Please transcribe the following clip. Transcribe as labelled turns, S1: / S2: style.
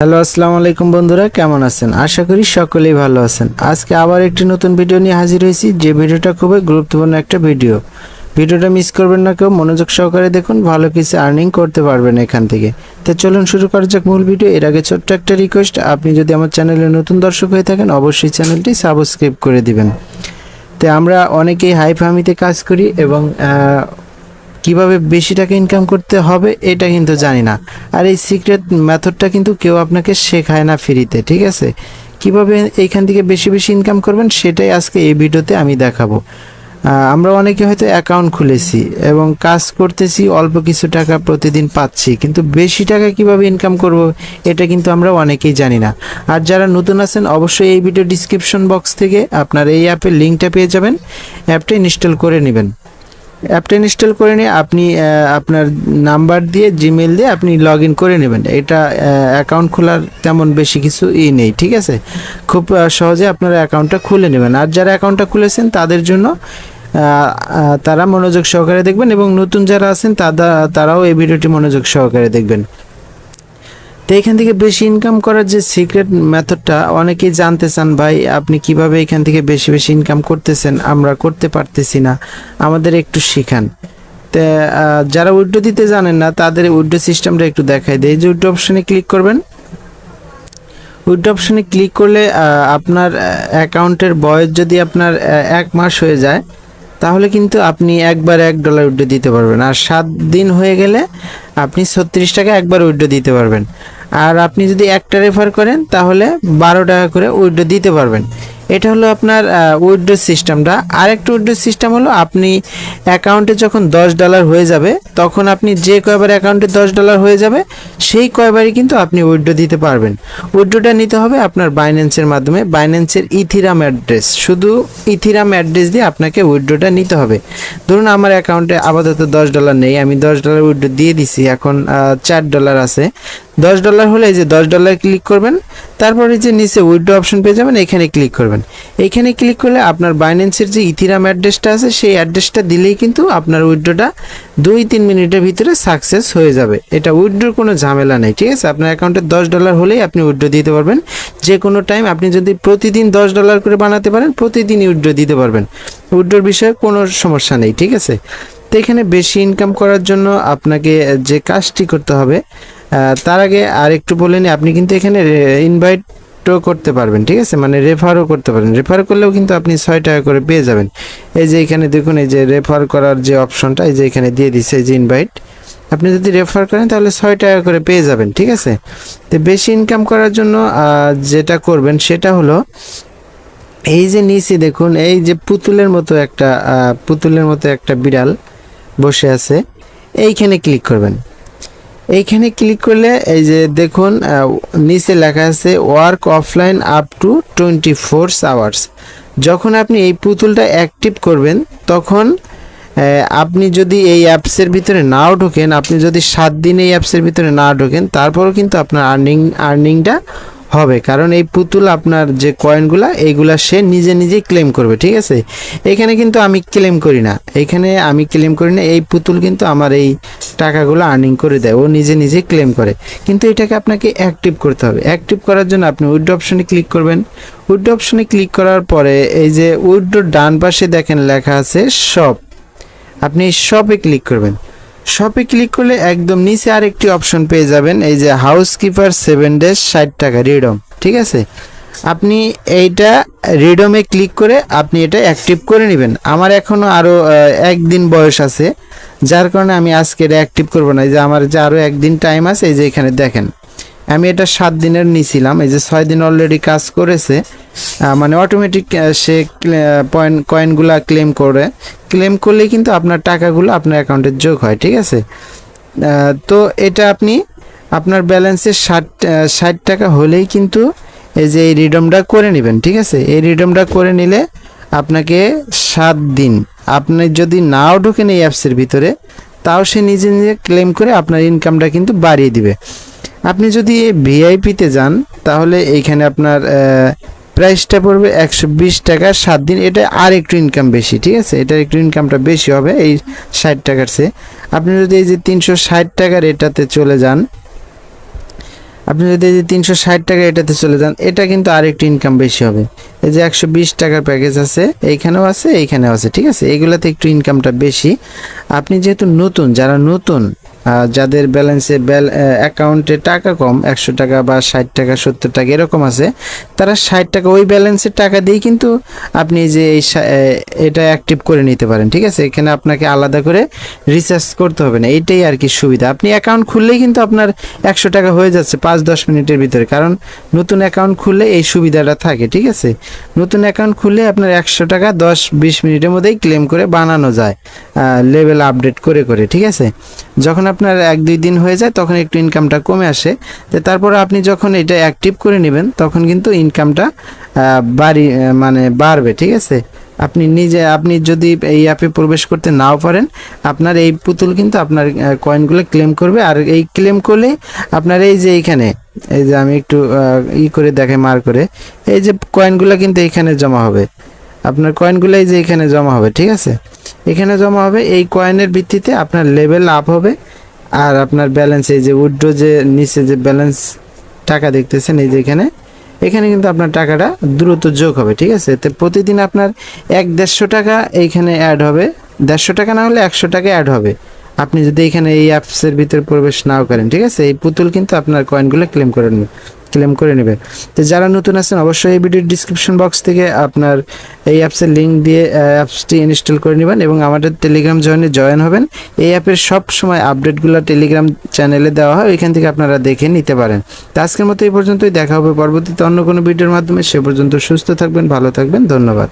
S1: Hello, আসসালামু আলাইকুম বন্ধুরা, কেমন আছেন? আশা করি সকলেই ভালো আছেন। আজকে আবার একটি নতুন ভিডিও নিয়ে হাজির হয়েছি, যে ভিডিওটা খুবই গুরুত্বপূর্ণ একটা ভিডিও। ভিডিওটা মিস করবেন না কেউ, মনোযোগ সহকারে দেখুন, ভালো কিছু আর্নিং করতে পারবেন এখান থেকে। তো চলুন শুরু করা যাক মূল ভিডিও। এর আগে ছোট্ট একটা রিকোয়েস্ট আপনি যদি আমার চ্যানেলে নতুন দর্শক হয়ে থাকেন, অবশ্যই চ্যানেলটি সাবস্ক্রাইব করে দিবেন। তো আমরা অনেকেই হাই ফার্মিতে কাজ করি এবং কীভাবে বেশি টাকা ইনকাম করতে হবে, এটা কিন্তু জানি না। আর এই সিক্রেট মেথডটা কিন্তু কেউ আপনাকে শেখায় না ফ্রিতে ঠিক আছে? কীভাবে এইখান থেকে বেশি বেশি ইনকাম করবেন, সেটাই আজকে এই ভিডিওতে আমি দেখাবো। আমরা অনেকে হয়তো অ্যাকাউন্ট খুলেছি এবং কাজ করতেছি, অল্প কিছু টাকা প্রতিদিন পাচ্ছি, কিন্তু বেশি টাকা কীভাবে ইনকাম করব, এটা কিন্তু আমরা অনেকেই জানি না। আর যারা নতুন আছেন, অবশ্যই এই ভিডিও ডিসক্রিপশন বক্স থেকে আপনার এই অ্যাপের লিঙ্কটা পেয়ে যাবেন, অ্যাপটা ইনস্টল করে নেবেন। অ্যাপটা ইনস্টল করে নিয়ে আপনি আপনার নাম্বার দিয়ে জিমেল দিয়ে আপনি লগ ইন করে নেবেন। এটা অ্যাকাউন্ট খোলার তেমন বেশি কিছু ই নেই, ঠিক আছে? খুব সহজে আপনার অ্যাকাউন্টটা খুলে নেবেন। আর যারা অ্যাকাউন্টটা খুলেছেন, তাদের জন্য তারা মনোযোগ সহকারে দেখবেন এবং নতুন যারা আছেন তারা তারাও এই ভিডিওটি মনোযোগ সহকারে দেখবেন। তো এখান থেকে বেশি ইনকাম করার যে সিক্রেট মেথডটা অনেকেই জানতে চান, ভাই, আপনি কীভাবে এখান থেকে বেশি বেশি ইনকাম করতেছেন? আমরা করতে পারতেছি না। আমাদের একটু শিখান। যারা উইড্রো দিতে জানেন না, তাদের উইড্রো সিস্টেমটা একটু দেখাই দেয় যে উইড্রো অপশানে ক্লিক করবেন। উইড্রো অপশানে ক্লিক করলে আপনার অ্যাকাউন্টের বয়স যদি আপনার এক মাস হয়ে যায়, তাহলে কিন্তু আপনি একবার এক ডলার উইড্রো দিতে পারবেন। আর সাত দিন হয়ে গেলে আপনি ছত্রিশ টাকা একবার উইড্রো দিতে পারবেন। আর আপনি যদি একটা রেফার করেন, তাহলে বারো টাকা করে উইড্রো দিতে পারবেন। এটা হলো আপনার উইড্রো সিস্টেমটা। আরেকটা উইড্রো সিস্টেম হলো আপনি অ্যাকাউন্টে যখন দশ ডলার হয়ে যাবে তখন আপনি যে কয়বার অ্যাকাউন্টে দশ ডলার হয়ে যাবে, সেই কয়বারই কিন্তু আপনি উইড্রো দিতে পারবেন। উইড্রোটা নিতে হবে আপনার বাইন্যান্সের মাধ্যমে বাইন্যান্সের ইথিরাম অ্যাড্রেস শুধু ইথিরাম অ্যাড্রেস দিয়ে আপনাকে উইড্রোটা নিতে হবে। ধরুন আমার অ্যাকাউন্টে আপাতত দশ ডলার নেই, আমি দশ ডলার উইড্রো দিয়ে দিছি, এখন চার ডলার আছে। দশ ডলার হলে যে দশ ডলার ক্লিক করবেন, তারপরে যে নিচে উইড্রো অপশন পেয়ে যাবেন, এখানে ক্লিক করবেন। এইখানে ক্লিক করলে আপনার বাইন্যান্সের যে ইথিরাম অ্যাড্রেসটা আছে, সেই অ্যাড্রেসটা দিলেই কিন্তু আপনার উইড্রোটা দুই তিন মিনিটের ভিতরে সাকসেস হয়ে যাবে। এটা উইড্রোর কোনো ঝামেলা নেই, ঠিক আছে? আপনার অ্যাকাউন্টে দশ ডলার হলেই আপনি উইড্রো দিতে পারবেন। যে কোনো টাইম আপনি যদি প্রতিদিন দশ ডলার করে বানাতে পারেন, প্রতিদিনই উইড্রো দিতে পারবেন। উইড্রোর বিষয়ে কোনো সমস্যা নেই, ঠিক আছে? তো এখানে বেশি ইনকাম করার জন্য আপনাকে যে কাজটি করতে হবে তার আগে আর একটু বলে নিই আপনি কিন্তু এখানে ইনভাইটও করতে পারবেন, ঠিক আছে? মানে রেফারও করতে পারেন রেফার করলেও কিন্তু আপনি ছয় টাকা করে পেয়ে যাবেন। এই যে এখানে দেখুন, এই যে রেফার করার যে অপশনটা এই যে এখানে দিয়ে দিচ্ছে এই যে ইনভাইট আপনি যদি রেফার করেন, তাহলে ছয় টাকা করে পেয়ে যাবেন, ঠিক আছে? তো বেশি ইনকাম করার জন্য যেটা করবেন সেটা হলো, এই যে নিচে দেখুন, এই যে পুতুলের মতো একটা পুতুলের মতো একটা বিড়াল বসে আছে। এইখানে ক্লিক করবেন। এইখানে ক্লিক করলে এই যে দেখুন নিচে লেখা আছে work offline up to twenty four hours যখন আপনি এই পুতুলটা অ্যাক্টিভ করবেন, তখন আপনি যদি এই অ্যাপসের ভিতরে নাও ঢোকেন, আপনি যদি সাত দিন এই অ্যাপসের ভিতরে না ঢোকেন, তারপরও কিন্তু আপনার আর্নিং আর্নিংটা হবে। কারণ এই পুতুল আপনার যে কয়েনগুলা এইগুলা সে নিজে নিজেই ক্লেম করবে, ঠিক আছে? এখানে কিন্তু আমি ক্লেম করি না। এখানে আমি ক্লেম করি না, এই পুতুল কিন্তু আমার এই টাকাগুলো আর্নিং করে দেয়। ও নিজে নিজে ক্লেম করে। কিন্তু এটাকে আপনাকে অ্যাক্টিভ করতে হবে। অ্যাক্টিভ করার জন্য আপনি উইড অপশনে ক্লিক করবেন। উইড অপশনে ক্লিক করার পরে এই যে উইড্রো ডান পাশে দেখেন লেখা আছে শপ আপনি শপে ক্লিক করবেন। শপে ক্লিক করলে একদম নিচে আরেকটি অপশন পেয়ে যাবেন, এই যে হাউস কিপার সেভেন ডেজ ষাট টাকা রিডম ঠিক আছে? আপনি এইটা রিডমে ক্লিক করে আপনি এটা অ্যাক্টিভ করে নেবেন। আমার এখনও আরও একদিন বয়স আছে, যার কারণে আমি আজকে এটা অ্যাক্টিভ করব না। এই যে আমার যে আরও একদিন টাইম আছে, এই যে এখানে দেখেন, আমি এটা সাত দিনের নিছিলাম, এই যে ছয় দিন অলরেডি কাজ করেছে মানে অটোমেটিক সে পয়েন্ট কয়েনগুলা ক্লেম করে। ক্লেম করলেই কিন্তু আপনার টাকাগুলো আপনার অ্যাকাউন্টে যোগ হয়, ঠিক আছে? তো এটা আপনি আপনার ব্যালেন্সে ষাট ষাট টাকা হলেই কিন্তু এই যে এই রিডমটা করে নেবেন, ঠিক আছে? এই রিডমটা করে নিলে আপনাকে সাত দিন, আপনি যদি নাও ঢোকেন এই অ্যাপসের ভিতরে, তাও সে নিজে নিজে ক্লেম করে আপনার ইনকামটা কিন্তু বাড়িয়ে দিবে। আপনি যদি ভিআইপিতে যান, তাহলে এইখানে আপনার প্রাইসটা পড়বে একশো বিশ টাকা সাত দিন। এটা আর একটু ইনকাম বেশি, ঠিক আছে? এটার একটু ইনকামটা বেশি হবে এই ষাট টাকার চেয়ে। আপনি যদি এই যে তিনশো ষাট টাকার এটাতে চলে যান, আপনি যদি এই যে তিনশো ষাট টাকা এটাতে চলে যান, এটা কিন্তু আরেকটু ইনকাম বেশি হবে। এই যে একশো বিশ টাকার প্যাকেজ আছে, এইখানেও আছে এইখানেও আছে, ঠিক আছে? এইগুলাতে একটু ইনকামটা বেশি। আপনি যেহেতু নতুন, যারা নতুন যাদের ব্যালেন্সে ব্যাল অ্যাকাউন্টে টাকা কম, একশো টাকা বা ষাট টাকা, সত্তর টাকা, এরকম আছে, তারা ষাট টাকা ওই ব্যালেন্সের টাকা দিয়েই কিন্তু আপনি যে এই এটা অ্যাক্টিভ করে নিতে পারেন, ঠিক আছে? এখানে আপনাকে আলাদা করে রিচার্জ করতে হবে না এইটাই আর কি সুবিধা। আপনি অ্যাকাউন্ট খুললেই কিন্তু আপনার একশো টাকা হয়ে যাচ্ছে পাঁচ, দশ মিনিটের ভিতরে, কারণ নতুন অ্যাকাউন্ট খুললে এই সুবিধাটা থাকে, ঠিক আছে? নতুন অ্যাকাউন্ট খুললে আপনার একশো টাকা দশ, বিশ মিনিটের মধ্যেই ক্লেম করে বানানো যায়। লেভেল আপডেট করে করে, ঠিক আছে? যখন আপনার এক দুই দিন হয়ে যায়, তখন একটু ইনকামটা কমে আসে। তারপর আপনি যখন এটা অ্যাক্টিভ করে নেবেন, তখন কিন্তু ইনকামটা বাড়ি মানে বাড়বে, ঠিক আছে? আপনি নিজে, আপনি যদি এই অ্যাপে প্রবেশ করতে নাও পারেন, আপনার এই পুতুল কিন্তু আপনার কয়েনগুলো ক্লেম করবে। আর এই ক্লেম করলে আপনার এই যে এইখানে এই যে আমি একটু ই করে দেখাই, মার করে, এই যে কয়েনগুলো কিন্তু এইখানে জমা হবে। আপনার কয়েনগুলো এই যে এখানে জমা হবে, ঠিক আছে? এখানে জমা হবে, এই কয়েনের ভিত্তিতে আপনার লেভেল আপ হবে, আর আপনার ব্যালেন্স এই যে উইড্রো যে নিচে যে ব্যালেন্স টাকা দেখতেছেন, এই যে এখানে এখানে কিন্তু আপনার টাকাটা দ্রুত যোগ হবে, ঠিক আছে? তো প্রতিদিন আপনার এক দেড়শো টাকা এইখানে অ্যাড হবে, দেড়শো টাকা না হলে একশো টাকা অ্যাড হবে। আপনি যদি এখানে এই অ্যাপসের ভিতরে প্রবেশ নাও করেন, ঠিক আছে? এই পুতুল কিন্তু আপনার কয়েনগুলো ক্লেম করে ক্লেম করে নেবে। তো যারা নতুন আছেন, অবশ্যই এই ভিডিওর ডিসক্রিপশন বক্স থেকে আপনার এই অ্যাপসের লিঙ্ক দিয়ে অ্যাপসটি ইনস্টল করে নেবেন এবং আমাদের টেলিগ্রাম জয়েনে জয়েন হবেন। এই অ্যাপের সব সময় আপডেটগুলো টেলিগ্রাম চ্যানেলে দেওয়া হয়, ওইখান থেকে আপনারা দেখে নিতে পারেন। তো আজকের মতো এই পর্যন্তই, দেখা হবে পরবর্তীতে অন্য কোনো ভিডিওর মাধ্যমে। সে পর্যন্ত সুস্থ থাকবেন, ভালো থাকবেন, ধন্যবাদ।